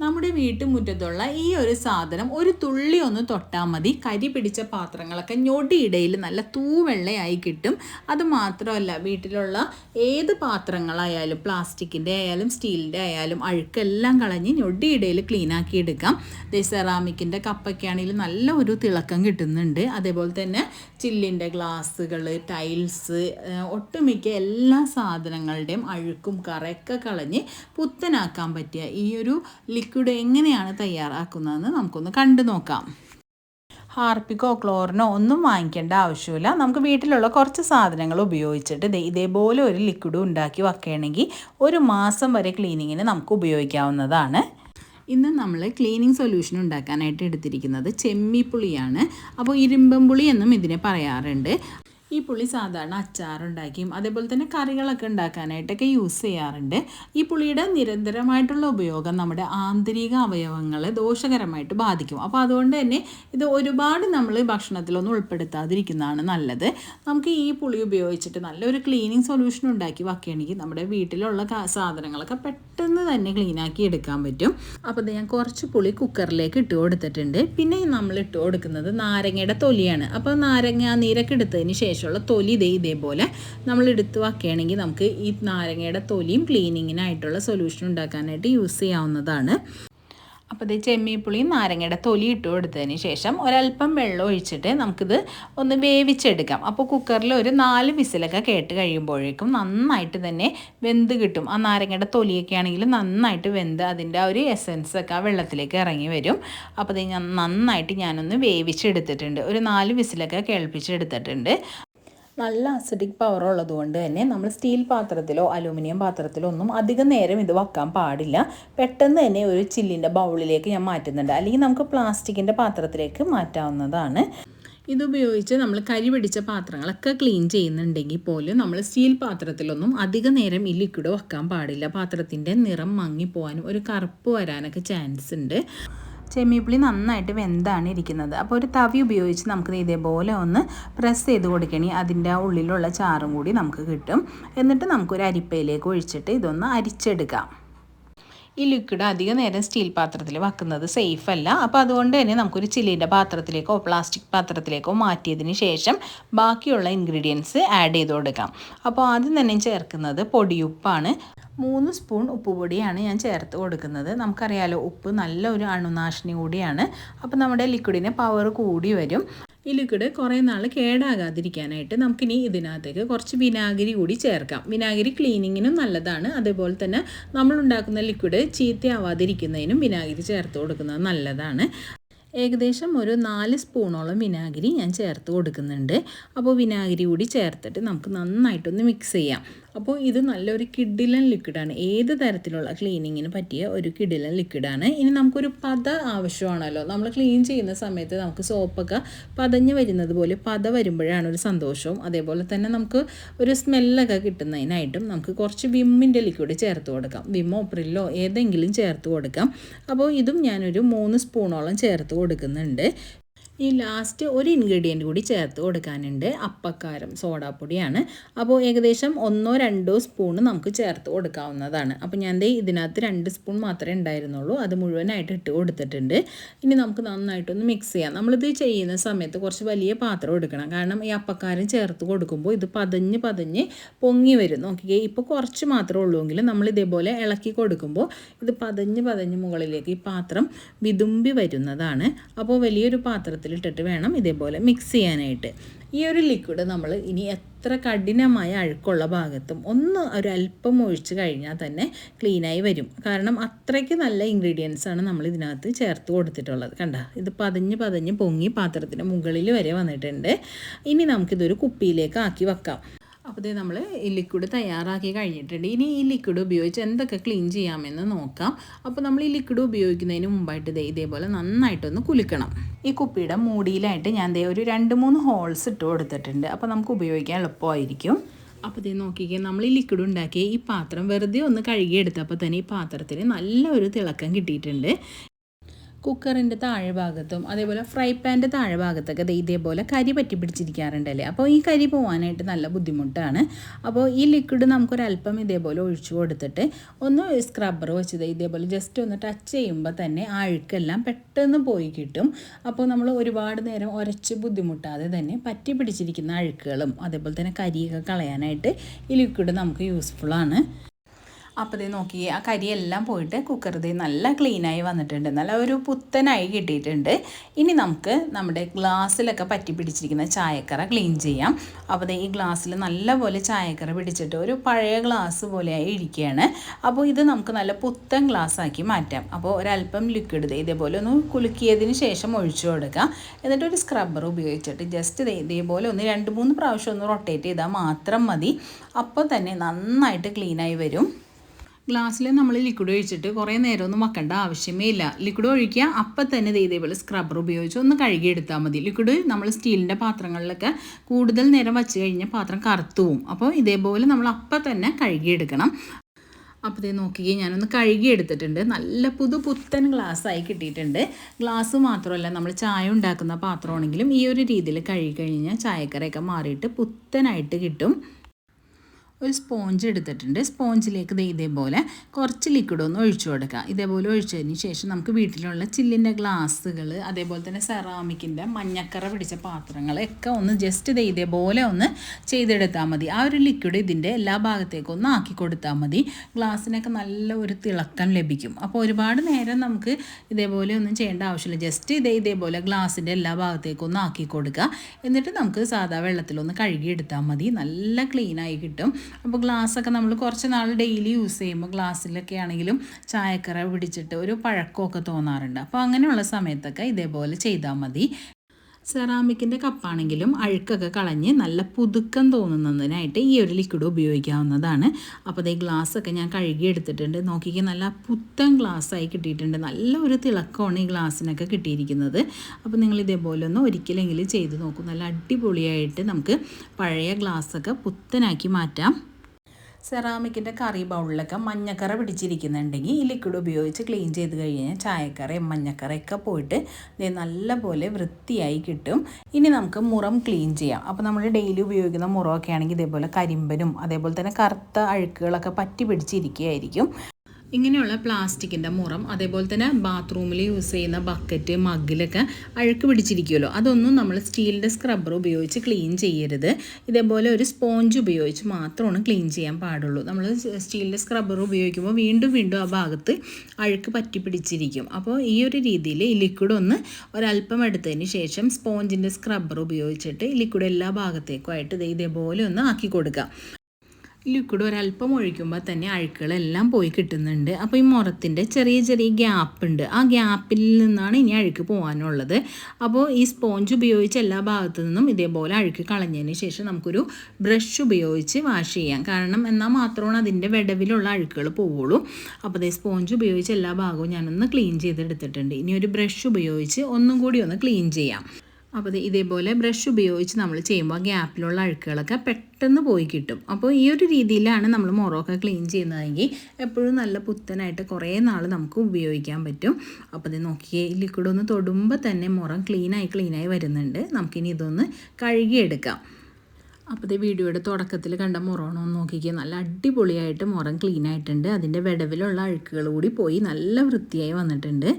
നമ്മുടെ വീട്ടുമുറ്റത്തുള്ള ഈ ഒരു സാധനം ഒരു തുള്ളി ഒന്ന് തൊട്ടാൽ മതി. കരി പിടിച്ച പാത്രങ്ങളൊക്കെ ഞൊടിയിടയിൽ നല്ല തൂവെള്ളയായി കിട്ടും. അത് മാത്രമല്ല വീട്ടിലുള്ള ഏത് പാത്രങ്ങളായാലും പ്ലാസ്റ്റിക്കിന്റെ ആയാലും സ്റ്റീലിന്റെ ആയാലും അഴുക്കെല്ലാം കളഞ്ഞ് ഞൊടിയിടയിൽ ക്ലീൻ ആക്കി എടുക്കാം. സെറാമിക്കിന്റെ കപ്പൊക്കെയാണെങ്കിലും നല്ല ഒരു തിളക്കം കിട്ടുന്നുണ്ട്. അതേപോലെ തന്നെ ചില്ലിന്റെ ഗ്ലാസ്സുകൾ ടൈൽസ് ഒട്ടുമിക്ക എല്ലാ സാധനങ്ങളുടെയും അഴുക്കും കറയൊക്കെ കളഞ്ഞ് പുത്തനാക്കാൻ പറ്റിയ ഈ ഒരു ലിക്വിഡ് എങ്ങനെയാണ് തയ്യാറാക്കുന്നതെന്ന് നമുക്കൊന്ന് കണ്ടു നോക്കാം. ഹാർപ്പിക്കോ ക്ലോറിനോ ഒന്നും വാങ്ങിക്കേണ്ട ആവശ്യമില്ല. നമുക്ക് വീട്ടിലുള്ള കുറച്ച് സാധനങ്ങൾ ഉപയോഗിച്ചിട്ട് ഇതേപോലെ ഒരു ലിക്വിഡ് ഉണ്ടാക്കി വെക്കുകയാണെങ്കിൽ ഒരു മാസം വരെ ക്ലീനിങ്ങിന് നമുക്ക് ഉപയോഗിക്കാവുന്നതാണ്. ഇന്ന് നമ്മൾ ക്ലീനിങ് സൊല്യൂഷൻ ഉണ്ടാക്കാനായിട്ട് എടുത്തിരിക്കുന്നത് ചെമ്മിപ്പുളിയാണ് അപ്പോൾ ഇരുമ്പം പുളി എന്നും ഇതിനെ പറയാറുണ്ട്. ഈ പുളി സാധാരണ അച്ചാറുണ്ടാക്കിയും അതേപോലെ തന്നെ കറികളൊക്കെ ഉണ്ടാക്കാനായിട്ടൊക്കെ യൂസ് ചെയ്യാറുണ്ട്. ഈ പുളിയുടെ നിരന്തരമായിട്ടുള്ള ഉപയോഗം നമ്മുടെ ആന്തരിക അവയവങ്ങളെ ദോഷകരമായിട്ട് ബാധിക്കും. അപ്പോൾ അതുകൊണ്ട് തന്നെ ഇത് ഒരുപാട് നമ്മൾ ഭക്ഷണത്തിലൊന്നും ഉൾപ്പെടുത്താതിരിക്കുന്നതാണ് നല്ലത്. നമുക്ക് ഈ പുളി ഉപയോഗിച്ചിട്ട് നല്ലൊരു ക്ലീനിങ് സൊല്യൂഷൻ ഉണ്ടാക്കി വെക്കുകയാണെങ്കിൽ നമ്മുടെ വീട്ടിലുള്ള സാധനങ്ങളൊക്കെ പെട്ടെന്ന് തന്നെ ക്ലീനാക്കി എടുക്കാൻ പറ്റും. അപ്പോൾ ഞാൻ കുറച്ച് പുളി കുക്കറിലേക്ക് ഇട്ട് കൊടുത്തിട്ടുണ്ട്. പിന്നെ നമ്മൾ ഇട്ട് കൊടുക്കുന്നത് നാരങ്ങയുടെ തൊലിയാണ്. അപ്പോൾ നാരങ്ങ നീരൊക്കെ എടുത്തതിന് ശേഷം ശേഷമുള്ള തൊലി ഇതേ ഇതേപോലെ നമ്മൾ എടുത്തു വയ്ക്കുകയാണെങ്കിൽ നമുക്ക് ഈ നാരങ്ങയുടെ തൊലിയും ക്ലീനിങ്ങിനായിട്ടുള്ള സൊല്യൂഷൻ ഉണ്ടാക്കാനായിട്ട് യൂസ് ചെയ്യാവുന്നതാണ്. അപ്പോൾ ഇത് ചെമ്മീപ്പുളിയും നാരങ്ങയുടെ തൊലി ഇട്ട് കൊടുത്തതിന് ശേഷം ഒരല്പം വെള്ളം ഒഴിച്ചിട്ട് നമുക്കിത് ഒന്ന് വേവിച്ചെടുക്കാം. അപ്പോൾ കുക്കറിൽ ഒരു നാല് വിസിലൊക്കെ കേട്ട് കഴിയുമ്പോഴേക്കും നന്നായിട്ട് തന്നെ വെന്ത് കിട്ടും. ആ നാരങ്ങയുടെ തൊലിയൊക്കെ ആണെങ്കിലും നന്നായിട്ട് വെന്ത് അതിന്റെ ആ ഒരു എസൻസ് ഒക്കെ ആ വെള്ളത്തിലേക്ക് ഇറങ്ങി വരും. അപ്പോൾ ഇത് നന്നായിട്ട് ഞാനൊന്ന് വേവിച്ചെടുത്തിട്ടുണ്ട്. ഒരു നാല് വിസിലൊക്കെ കേൾപ്പിച്ചെടുത്തിട്ടുണ്ട്. നല്ല അസിഡിക് പവർ ഉള്ളതുകൊണ്ട് തന്നെ നമ്മൾ സ്റ്റീൽ പാത്രത്തിലോ അലൂമിനിയം പാത്രത്തിലോ ഒന്നും അധികം നേരം ഇത് വെക്കാൻ പാടില്ല. പെട്ടെന്ന് തന്നെ ഒരു ചില്ലിന്റെ ബൗളിലേക്ക് ഞാൻ മാറ്റുന്നുണ്ട്. അല്ലെങ്കിൽ നമുക്ക് പ്ലാസ്റ്റിക്കിന്റെ പാത്രത്തിലേക്ക് മാറ്റാവുന്നതാണ്. ഇതുപയോഗിച്ച് നമ്മൾ കരി പിടിച്ച പാത്രങ്ങളൊക്കെ ക്ലീൻ ചെയ്യുന്നുണ്ടെങ്കിൽ പോലും നമ്മൾ സ്റ്റീൽ പാത്രത്തിലൊന്നും അധിക നേരം ഈ ലിക്വിഡ് വെക്കാൻ പാടില്ല. പാത്രത്തിന്റെ നിറം മങ്ങിപ്പോവാനും ഒരു കറുപ്പ് വരാനൊക്കെ ചാൻസ് ഉണ്ട്. ചെമ്മീപ്പുളി നന്നായിട്ട് വെന്താണ് ഇരിക്കുന്നത്. അപ്പോൾ ഒരു തവി ഉപയോഗിച്ച് നമുക്ക് ഇതേപോലെ ഒന്ന് പ്രസ് ചെയ്ത് കൊടുക്കണി. അതിന്റെ ആ ഉള്ളിലുള്ള ചാറും കൂടി നമുക്ക് കിട്ടും. എന്നിട്ട് നമുക്കൊരു അരിപ്പയിലേക്ക് ഒഴിച്ചിട്ട് ഇതൊന്ന് അരിച്ചെടുക്കാം. ഈ ലിക്വിഡ് അധിക നേരം സ്റ്റീൽ പാത്രത്തിൽ വെക്കുന്നത് സേഫ് അല്ല. അപ്പോൾ അതുകൊണ്ട് തന്നെ നമുക്കൊരു ചില്ലിന്റെ പാത്രത്തിലേക്കോ പ്ലാസ്റ്റിക് പാത്രത്തിലേക്കോ മാറ്റിയതിന് ശേഷം ബാക്കിയുള്ള ഇൻഗ്രീഡിയൻസ് ആഡ് ചെയ്ത് കൊടുക്കാം. അപ്പോൾ ആദ്യം തന്നെ ചേർക്കുന്നത് പൊടിയുപ്പാണ്. മൂന്ന് സ്പൂൺ ഉപ്പുപൊടിയാണ് ഞാൻ ചേർത്ത് കൊടുക്കുന്നത്. നമുക്കറിയാലോ ഉപ്പ് നല്ല ഒരു അണുനാശിനി കൂടിയാണ്. അപ്പോൾ നമ്മുടെ ലിക്വിഡിന് പവർ കൂടി വരും. ഈ ലിക്വിഡ് കുറേ നാൾ കേടാകാതിരിക്കാനായിട്ട് നമുക്കിനി ഇതിനകത്തേക്ക് കുറച്ച് വിനാഗിരി കൂടി ചേർക്കാം. വിനാഗിരി ക്ലീനിങ്ങിനും നല്ലതാണ്. അതേപോലെ തന്നെ നമ്മൾ ഉണ്ടാക്കുന്ന ലിക്വിഡ് ചീത്തയാവാതിരിക്കുന്നതിനും വിനാഗിരി ചേർത്ത് കൊടുക്കുന്നത് നല്ലതാണ്. ഏകദേശം ഒരു നാല് സ്പൂണോളം വിനാഗിരി ഞാൻ ചേർത്ത് കൊടുക്കുന്നുണ്ട്. അപ്പോൾ വിനാഗിരി കൂടി ചേർത്തിട്ട് നമുക്ക് നന്നായിട്ടൊന്ന് മിക്സ് ചെയ്യാം. അപ്പോൾ ഇത് നല്ലൊരു കിഡിലൻ ലിക്വിഡാണ് ഏത് തരത്തിലുള്ള ക്ലീനിങ്ങിന് പറ്റിയ ഒരു കിഡിലൻ ലിക്വിഡാണ് ഇനി നമുക്കൊരു പത ആവശ്യമാണല്ലോ. നമ്മൾ ക്ലീൻ ചെയ്യുന്ന സമയത്ത് നമുക്ക് സോപ്പൊക്കെ പതഞ്ഞ് വരുന്നത് പോലെ പത വരുമ്പോഴാണ് ഒരു സന്തോഷവും. അതേപോലെ തന്നെ നമുക്ക് ഒരു സ്മെല്ലൊക്കെ കിട്ടുന്നതിനായിട്ടും നമുക്ക് കുറച്ച് വിമ്മിന്റെ ലിക്വിഡ് ചേർത്ത് കൊടുക്കാം. വിമ്മോ പ്രില്ലോ ഏതെങ്കിലും ചേർത്ത് കൊടുക്കാം. അപ്പോൾ ഇതും ഞാനൊരു മൂന്ന് സ്പൂണോളം ചേർത്ത് കൊടുക്കുന്നുണ്ട്. ഈ ലാസ്റ്റ് ഒരു ഇൻഗ്രീഡിയന്റ് കൂടി ചേർത്ത് കൊടുക്കാനുണ്ട് അപ്പക്കാരം സോഡാപ്പൊടിയാണ്. അപ്പോൾ ഏകദേശം ഒന്നോ രണ്ടോ സ്പൂൺ നമുക്ക് ചേർത്ത് കൊടുക്കാവുന്നതാണ്. അപ്പോൾ ഞാൻ ദേ ഇതിനകത്ത് രണ്ട് സ്പൂൺ മാത്രമേ ഉണ്ടായിരുന്നുള്ളൂ. അത് മുഴുവനായിട്ട് ഇട്ട് കൊടുത്തിട്ടുണ്ട്. ഇനി നമുക്ക് നന്നായിട്ടൊന്ന് മിക്സ് ചെയ്യാം. നമ്മളിത് ചെയ്യുന്ന സമയത്ത് കുറച്ച് വലിയ പാത്രം എടുക്കണം. കാരണം ഈ അപ്പക്കാരം ചേർത്ത് കൊടുക്കുമ്പോൾ ഇത് പതഞ്ഞ് പതഞ്ഞ് പൊങ്ങി വരും. നോക്കിക്കേ ഇപ്പോൾ കുറച്ച് മാത്രമേ ഉള്ളൂവെങ്കിലും നമ്മൾ ഇതേപോലെ ഇളക്കി കൊടുക്കുമ്പോൾ ഇത് പതഞ്ഞ് പതഞ്ഞ് മുകളിലേക്ക് ഈ പാത്രം വിതുമ്പി വരുന്നതാണ്. അപ്പോൾ വലിയൊരു പാത്രത്തിൽ വെള്ളത്തിലിട്ടിട്ട് വേണം ഇതേപോലെ മിക്സ് ചെയ്യാനായിട്ട്. ഈ ഒരു ലിക്വിഡ് നമ്മൾ ഇനി എത്ര കഠിനമായ അഴുക്കുള്ള ഭാഗത്തും ഒന്ന് ഒരു അല്പം ഒഴിച്ച് കഴിഞ്ഞാൽ തന്നെ ക്ലീനായി വരും. കാരണം അത്രയ്ക്ക് നല്ല ഇൻഗ്രീഡിയൻസ് ആണ് നമ്മൾ ഇതിനകത്ത് ചേർത്ത് കൊടുത്തിട്ടുള്ളത്. കണ്ട ഇത് പതഞ്ഞ് പതഞ്ഞ് പൊങ്ങി പാത്രത്തിന്റെ മുകളിൽ വരെ വന്നിട്ടുണ്ട്. ഇനി നമുക്കിതൊരു കുപ്പിയിലേക്ക് ആക്കി വെക്കാം. അപ്പോൾ ഇത് നമ്മൾ ഈ ലിക്വിഡ് തയ്യാറാക്കി കഴിഞ്ഞിട്ടുണ്ട്. ഇനി ഈ ലിക്വിഡ് ഉപയോഗിച്ച് എന്തൊക്കെ ക്ലീൻ ചെയ്യാമെന്ന് നോക്കാം. അപ്പോൾ നമ്മൾ ഈ ലിക്വിഡ് ഉപയോഗിക്കുന്നതിന് മുമ്പായിട്ട് ദേ ഇതേപോലെ നന്നായിട്ടൊന്ന് കുലുക്കണം. ഈ കുപ്പിയുടെ മൂടിയിലായിട്ട് ഞാൻ ദേ ഒരു രണ്ട് മൂന്ന് ഹോൾസ് ഇട്ട് കൊടുത്തിട്ടുണ്ട്. അപ്പോൾ നമുക്ക് ഉപയോഗിക്കാൻ എളുപ്പമായിരിക്കും. അപ്പോൾ ഇത് നോക്കിക്കേ നമ്മൾ ഈ ലിക്വിഡ് ഉണ്ടാക്കിയ ഈ പാത്രം വെറുതെ ഒന്ന് കഴുകിയെടുത്തപ്പോൾ തന്നെ ഈ പാത്രത്തിന് നല്ല ഒരു തിളക്കം കിട്ടിയിട്ടുണ്ട്. കുക്കറിന്റെ താഴെ ഭാഗത്തും അതേപോലെ ഫ്രൈ പാന്റെ താഴെ ഭാഗത്തൊക്കെ ദേ ഇതേപോലെ കരി പറ്റി പിടിച്ചിരിക്കാറുണ്ടല്ലേ അപ്പോൾ ഈ കരി പോകാനായിട്ട് നല്ല ബുദ്ധിമുട്ടാണ്. അപ്പോൾ ഈ ലിക്വിഡ് നമുക്കൊരല്പം ഇതേപോലെ ഒഴിച്ചു കൊടുത്തിട്ട് ഒന്ന് സ്ക്രബ്ബർ വെച്ച് ദേ ഇതേപോലെ ജസ്റ്റ് ഒന്ന് ടച്ച് ചെയ്യുമ്പോൾ തന്നെ ആ അഴുക്കെല്ലാം പെട്ടെന്ന് പോയി കിട്ടും. അപ്പോൾ നമ്മൾ ഒരുപാട് നേരം ഉരച്ച് ബുദ്ധിമുട്ടാതെ തന്നെ പറ്റി പിടിച്ചിരിക്കുന്ന അഴുക്കുകളും അതേപോലെ തന്നെ കരിയൊക്കെ കളയാനായിട്ട് ഈ ലിക്വിഡ് നമുക്ക് യൂസ്ഫുള്ളാണ് അപ്പോൾ ഇത് നോക്കിയേ ആ കരിയെല്ലാം പോയിട്ട് കുക്കർ ഇത് നല്ല ക്ലീനായി വന്നിട്ടുണ്ട്. നല്ല ഒരു പുത്തനായി കിട്ടിയിട്ടുണ്ട്. ഇനി നമുക്ക് നമ്മുടെ ഗ്ലാസ്സിലൊക്കെ പറ്റി പിടിച്ചിരിക്കുന്ന ചായക്കറ ക്ലീൻ ചെയ്യാം. അപ്പോൾ ഈ ഗ്ലാസ്സിൽ നല്ലപോലെ ചായക്കറ പിടിച്ചിട്ട് ഒരു പഴയ ഗ്ലാസ് പോലെയായി ഇരിക്കുകയാണ്. അപ്പോൾ ഇത് നമുക്ക് നല്ല പുത്തൻ ഗ്ലാസ് ആക്കി മാറ്റാം. അപ്പോൾ ഒരല്പം ലിക്വിഡ് ഇതേപോലെ ഒന്ന് കുലുക്കിയതിന് ശേഷം ഒഴിച്ചു കൊടുക്കുക എന്നിട്ട് ഒരു സ്ക്രബ്ബർ ഉപയോഗിച്ചിട്ട് ജസ്റ്റ് ഇതേപോലെ ഒന്ന് രണ്ട് മൂന്ന് പ്രാവശ്യം ഒന്ന് റൊട്ടേറ്റ് ചെയ്താൽ മാത്രം മതി. അപ്പോൾ തന്നെ നന്നായിട്ട് ക്ലീനായി വരും. ഗ്ലാസ്സിൽ നമ്മൾ ലിക്വിഡ് ഒഴിച്ചിട്ട് കുറേ നേരം ഒന്നും വെക്കേണ്ട ആവശ്യമേ ഇല്ല. ലിക്വിഡ് ഒഴിക്കുക. അപ്പം തന്നെ ഇതേപോലെ സ്ക്രബ്ബർ ഉപയോഗിച്ച് ഒന്ന് കഴുകിയെടുത്താൽ മതി. ലിക്വിഡ് നമ്മൾ സ്റ്റീലിന്റെ പാത്രങ്ങളിലൊക്കെ കൂടുതൽ നേരം വെച്ച് കഴിഞ്ഞാൽ പാത്രം കറുത്തുവും അപ്പോൾ ഇതേപോലെ നമ്മൾ അപ്പം തന്നെ കഴുകിയെടുക്കണം. അപ്പോൾ ഇത് നോക്കി ഞാനൊന്ന് കഴുകി എടുത്തിട്ടുണ്ട് നല്ല പുതു പുത്തൻ ഗ്ലാസ് ആയി കിട്ടിയിട്ടുണ്ട്. ഗ്ലാസ് മാത്രമല്ല നമ്മൾ ചായ ഉണ്ടാക്കുന്ന പാത്രമാണെങ്കിലും ഈ ഒരു രീതിയിൽ കഴുകി കഴിഞ്ഞാൽ ചായക്കറയൊക്കെ മാറിയിട്ട് പുത്തനായിട്ട് കിട്ടും. ഒരു സ്പോഞ്ച് എടുത്തിട്ടുണ്ട്. സ്പോഞ്ചിലേക്ക് ദേ ഇതേപോലെ കുറച്ച് ലിക്വിഡ് ഒന്ന് ഒഴിച്ചു കൊടുക്കുക. ഇതേപോലെ ഒഴിച്ചതിന് ശേഷം നമുക്ക് വീട്ടിലുള്ള ചില്ലിന്റെ ഗ്ലാസ്സുകൾ അതേപോലെ തന്നെ സെറാമിക്കിന്റെ മഞ്ഞക്കറ പിടിച്ച പാത്രങ്ങളൊക്കെ ഒന്ന് ജസ്റ്റ് ദേ ഇതേപോലെ ഒന്ന് ചെയ്തെടുത്താൽ മതി. ആ ഒരു ലിക്വിഡ് ഇതിന്റെ എല്ലാ ഭാഗത്തേക്കും ഒന്ന് ആക്കി കൊടുത്താൽ മതി. ഗ്ലാസ്സിനൊക്കെ നല്ല ഒരു തിളക്കം ലഭിക്കും. അപ്പോൾ ഒരുപാട് നേരം നമുക്ക് ഇതേപോലെ ഒന്നും ചെയ്യേണ്ട ആവശ്യമില്ല. ജസ്റ്റ് ഇതേ ഇതേപോലെ ഗ്ലാസ്സിന്റെ എല്ലാ ഭാഗത്തേക്കും ഒന്ന് ആക്കി കൊടുക്കുക. എന്നിട്ട് നമുക്ക് സാധാ വെള്ളത്തിലൊന്ന് കഴുകിയെടുത്താൽ മതി. നല്ല ക്ലീനായി കിട്ടും. അപ്പോൾ ഗ്ലാസ്സൊക്കെ നമ്മൾ കുറച്ച് നാൾ ഡെയിലി യൂസ് ചെയ്യുമ്പോൾ ഗ്ലാസ്സിലൊക്കെ ആണെങ്കിലും ചായക്കറ പിടിച്ചിട്ട് ഒരു പഴക്കമൊക്കെ തോന്നാറുണ്ട്. അപ്പോൾ അങ്ങനെയുള്ള സമയത്തൊക്കെ ഇതേപോലെ ചെയ്താൽ മതി. സെറാമിക്കിന്റെ കപ്പാണെങ്കിലും അഴുക്കൊക്കെ കളഞ്ഞ് നല്ല പുതുക്കം തോന്നുന്നതിനായിട്ട് ഈ ഒരു ലിക്വിഡ് ഉപയോഗിക്കാവുന്നതാണ്. അപ്പോൾ ഈ ഗ്ലാസ്സൊക്കെ ഞാൻ കഴുകി എടുത്തിട്ടുണ്ട്. നോക്കിക്ക് നല്ല പുത്തൻ ഗ്ലാസ്സായി കിട്ടിയിട്ടുണ്ട്. നല്ല ഒരു തിളക്കമാണ് ഈ ഗ്ലാസ്സിനൊക്കെ കിട്ടിയിരിക്കുന്നത്. അപ്പോൾ നിങ്ങൾ ഇതേപോലെ ഒന്ന് ഒരിക്കലെങ്കിലും ചെയ്ത് നോക്കും. നല്ല അടിപൊളിയായിട്ട് നമുക്ക് പഴയ ഗ്ലാസ്സൊക്കെ പുത്തനാക്കി മാറ്റാം. സെറാമിക്കിന്റെ കറി ബൗളിലൊക്കെ മഞ്ഞക്കറ പിടിച്ചിരിക്കുന്നുണ്ടെങ്കിൽ ഈ ലിക്വിഡ് ഉപയോഗിച്ച് ക്ലീൻ ചെയ്ത് കഴിഞ്ഞാൽ ചായക്കറയും മഞ്ഞക്കറയൊക്കെ പോയിട്ട് ഇത് നല്ലപോലെ വൃത്തിയായി കിട്ടും. ഇനി നമുക്ക് മുറം ക്ലീൻ ചെയ്യാം. അപ്പോൾ നമ്മൾ ഡെയിലി ഉപയോഗിക്കുന്ന മുറമൊക്കെ ആണെങ്കിൽ ഇതേപോലെ കരിമ്പനും അതേപോലെ തന്നെ കറുത്ത അഴുക്കുകളൊക്കെ പറ്റി പിടിച്ചിരിക്കുകയായിരിക്കും. ഇങ്ങനെയുള്ള പ്ലാസ്റ്റിക്കിന്റെ മുറം അതേപോലെ തന്നെ ബാത്റൂമിൽ യൂസ് ചെയ്യുന്ന ബക്കറ്റ് മഗ്ഗിലൊക്കെ അഴുക്ക് പിടിച്ചിരിക്കുമല്ലോ അതൊന്നും നമ്മൾ സ്റ്റീലിന്റെ സ്ക്രബ്ബർ ഉപയോഗിച്ച് ക്ലീൻ ചെയ്യരുത്. ഇതേപോലെ ഒരു സ്പോഞ്ച് ഉപയോഗിച്ച് മാത്രമാണ് ക്ലീൻ ചെയ്യാൻ പാടുള്ളൂ. നമ്മൾ സ്റ്റീലിന്റെ സ്ക്രബ്ബർ ഉപയോഗിക്കുമ്പോൾ വീണ്ടും വീണ്ടും ആ ഭാഗത്ത് അഴുക്ക് പറ്റി പിടിച്ചിരിക്കും. അപ്പോൾ ഈ ഒരു രീതിയിൽ ഈ ലിക്വിഡ് ഒന്ന് ഒരല്പം എടുത്തതിന് ശേഷം സ്പോഞ്ചിന്റെ സ്ക്രബ്ബർ ഉപയോഗിച്ചിട്ട് ലിക്വിഡ് എല്ലാ ഭാഗത്തേക്കുമായിട്ട് ഇതേപോലെ ഒന്ന് ആക്കി കൊടുക്കുക. ലിക്വിഡ് ഒരല്പം ഒഴിക്കുമ്പോൾ തന്നെ അഴുക്കുകളെല്ലാം പോയി കിട്ടുന്നുണ്ട്. അപ്പോൾ ഈ മുറത്തിന്റെ ചെറിയ ചെറിയ ഗ്യാപ്പ് ഉണ്ട്. ആ ഗ്യാപ്പിൽ നിന്നാണ് ഇനി അഴുക്ക് പോകാനുള്ളത്. അപ്പോൾ ഈ സ്പോഞ്ച് ഉപയോഗിച്ച് എല്ലാ ഭാഗത്തു നിന്നും ഇതേപോലെ അഴുക്ക് കളഞ്ഞതിന് ശേഷം നമുക്കൊരു ബ്രഷ് ഉപയോഗിച്ച് വാഷ് ചെയ്യാം. കാരണം എന്നാൽ മാത്രമാണ് അതിന്റെ വിടവിലുള്ള അഴുക്കുകൾ പോവുള്ളൂ. അപ്പോൾ അതേ സ്പോഞ്ച് ഉപയോഗിച്ച് എല്ലാ ഭാഗവും ഞാനൊന്ന് ക്ലീൻ ചെയ്തെടുത്തിട്ടുണ്ട്. ഇനി ഒരു ബ്രഷ് ഉപയോഗിച്ച് ഒന്നും കൂടി ഒന്ന് ക്ലീൻ ചെയ്യാം. അപ്പോൾ ഇതേപോലെ ബ്രഷ് ഉപയോഗിച്ച് നമ്മൾ ചെയ്യുമ്പോൾ ഗ്യാപ്പിലുള്ള അഴുക്കുകളൊക്കെ പെട്ടെന്ന് പോയി കിട്ടും. അപ്പോൾ ഈ ഒരു രീതിയിലാണ് നമ്മൾ മൊറോക്ക ക്ലീൻ ചെയ്യുന്നതെങ്കിൽ എപ്പോഴും നല്ല പുത്തനായിട്ട് കുറേ നാൾ നമുക്ക് ഉപയോഗിക്കാൻ പറ്റും. അപ്പോൾ ഇത് നോക്കിയേ ലിക്വിഡ് ഒന്ന് തൊടുമ്പോൾ തന്നെ മുറം ക്ലീനായി ക്ലീനായി വരുന്നുണ്ട്. നമുക്കിനി ഇതൊന്ന് കഴുകിയെടുക്കാം. അപ്പോൾ ഇത് വീഡിയോയുടെ തുടക്കത്തിൽ കണ്ട മുറോണോ നോക്കിക്കുക നല്ല അടിപൊളിയായിട്ട് മുറം ക്ലീൻ ആയിട്ടുണ്ട്. അതിന്റെ വിടവിലുള്ള അഴുക്കുകൾ കൂടി പോയി നല്ല വൃത്തിയായി വന്നിട്ടുണ്ട്.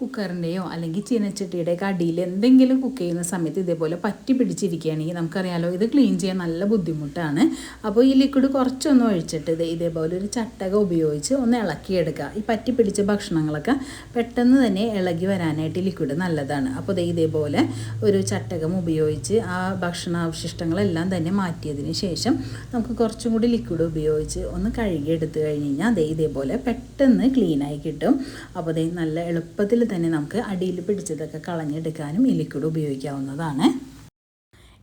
കുക്കറിന്റെയോ അല്ലെങ്കിൽ ചീനച്ചട്ടിയുടെയൊക്കെ അടിയിൽ എന്തെങ്കിലും കുക്ക് ചെയ്യുന്ന സമയത്ത് ഇതേപോലെ പറ്റി പിടിച്ചിരിക്കുകയാണെങ്കിൽ നമുക്കറിയാലോ ഇത് ക്ലീൻ ചെയ്യാൻ നല്ല ബുദ്ധിമുട്ടാണ്. അപ്പോൾ ഈ ലിക്വിഡ് കുറച്ചൊന്നും ഒഴിച്ചിട്ട് ഇത് ഇതേപോലെ ഒരു ചട്ടക ഉപയോഗിച്ച് ഒന്ന് ഇളക്കിയെടുക്കുക. ഈ പറ്റി പിടിച്ച ഭക്ഷണങ്ങളൊക്കെ പെട്ടെന്ന് തന്നെ ഇളകി വരാനായിട്ട് ലിക്വിഡ് നല്ലതാണ്. അപ്പോൾ ഇത് ഇതേപോലെ ഒരു ചട്ടകം ഉപയോഗിച്ച് ആ ഭക്ഷണാവശിഷ്ടങ്ങളെല്ലാം തന്നെ മാറ്റിയതിന് ശേഷം നമുക്ക് കുറച്ചും കൂടി ലിക്വിഡ് ഉപയോഗിച്ച് ഒന്ന് കഴുകിയെടുത്ത് കഴിഞ്ഞ് കഴിഞ്ഞാൽ അതേ ഇതേപോലെ പെട്ടെന്ന് ക്ലീനായി കിട്ടും. അപ്പോൾ അതേ നല്ല എളുപ്പത്തിൽ തന്നെ നമുക്ക് അടിയിൽ പിടിച്ചതൊക്കെ കളഞ്ഞെടുക്കാനും ഈ ലിക്വിഡ് ഉപയോഗിക്കാവുന്നതാണ്.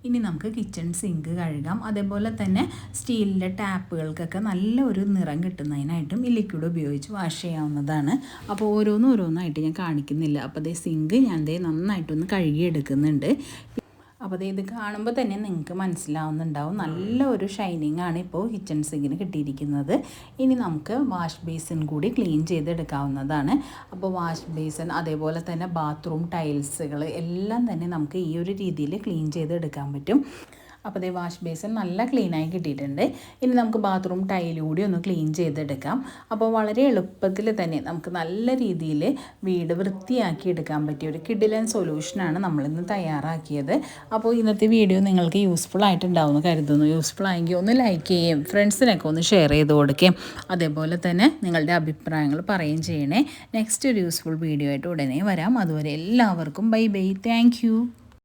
ഇനി നമുക്ക് കിച്ചൺ സിങ്ക് കഴുകാം. അതേപോലെ തന്നെ സ്റ്റീലിന്റെ ടാപ്പുകൾക്കൊക്കെ നല്ല ഒരു നിറം കിട്ടുന്നതിനായിട്ടും ഈ ലിക്വിഡ് ഉപയോഗിച്ച് വാഷ് ചെയ്യാവുന്നതാണ്. അപ്പോൾ ഓരോന്നും ഓരോന്നായിട്ട് ഞാൻ കാണിക്കുന്നില്ല. അപ്പോൾ അതേ സിങ്ക് ഞാൻ ദേ നന്നായിട്ടൊന്ന് കഴുകിയെടുക്കുന്നുണ്ട്. അപ്പോൾ ഇത് കാണുമ്പോൾ തന്നെ നിങ്ങൾക്ക് മനസ്സിലാവുന്നുണ്ടാവും. നല്ല ഒരു ഷൈനിങ് ആണ് ഇപ്പോൾ കിച്ചൺ സിങ്കിന് കിട്ടിയിരിക്കുന്നത്. ഇനി നമുക്ക് വാഷ് ബേസിൻ കൂടി ക്ലീൻ ചെയ്തെടുക്കാവുന്നതാണ്. അപ്പോൾ വാഷ് ബേസിൻ അതേപോലെ തന്നെ ബാത്റൂം ടൈൽസുകൾ എല്ലാം തന്നെ നമുക്ക് ഈ ഒരു രീതിയിൽ ക്ലീൻ ചെയ്തെടുക്കാൻ പറ്റും. അപ്പോൾ ദേ വാഷ് ബേസിൻ നല്ല ക്ലീനായി കിട്ടിയിട്ടുണ്ട്. ഇനി നമുക്ക് ബാത്റൂം ടൈൽ കൂടി ഒന്ന് ക്ലീൻ ചെയ്തെടുക്കാം. അപ്പോൾ വളരെ എളുപ്പത്തിൽ തന്നെ നമുക്ക് നല്ല രീതിയിൽ വീട് വൃത്തിയാക്കി എടുക്കാൻ പറ്റിയ ഒരു കിഡിലൻ സൊല്യൂഷനാണ് നമ്മളിന്ന് തയ്യാറാക്കിയത്. അപ്പോൾ ഇന്നത്തെ വീഡിയോ നിങ്ങൾക്ക് യൂസ്ഫുൾ ആയിട്ടുണ്ടാവുമെന്ന് കരുതുന്നു. യൂസ്ഫുൾ ആയെങ്കിൽ ഒന്ന് ലൈക്ക് ചെയ്യുകയും ഫ്രണ്ട്സിനൊക്കെ ഒന്ന് ഷെയർ ചെയ്ത് കൊടുക്കുകയും അതേപോലെ തന്നെ നിങ്ങളുടെ അഭിപ്രായങ്ങൾ പറയുകയും ചെയ്യണേ. നെക്സ്റ്റ് ഒരു യൂസ്ഫുൾ വീഡിയോ ആയിട്ട് ഉടനെ വരാം. അതുവരെ എല്ലാവർക്കും ബൈ ബൈ താങ്ക്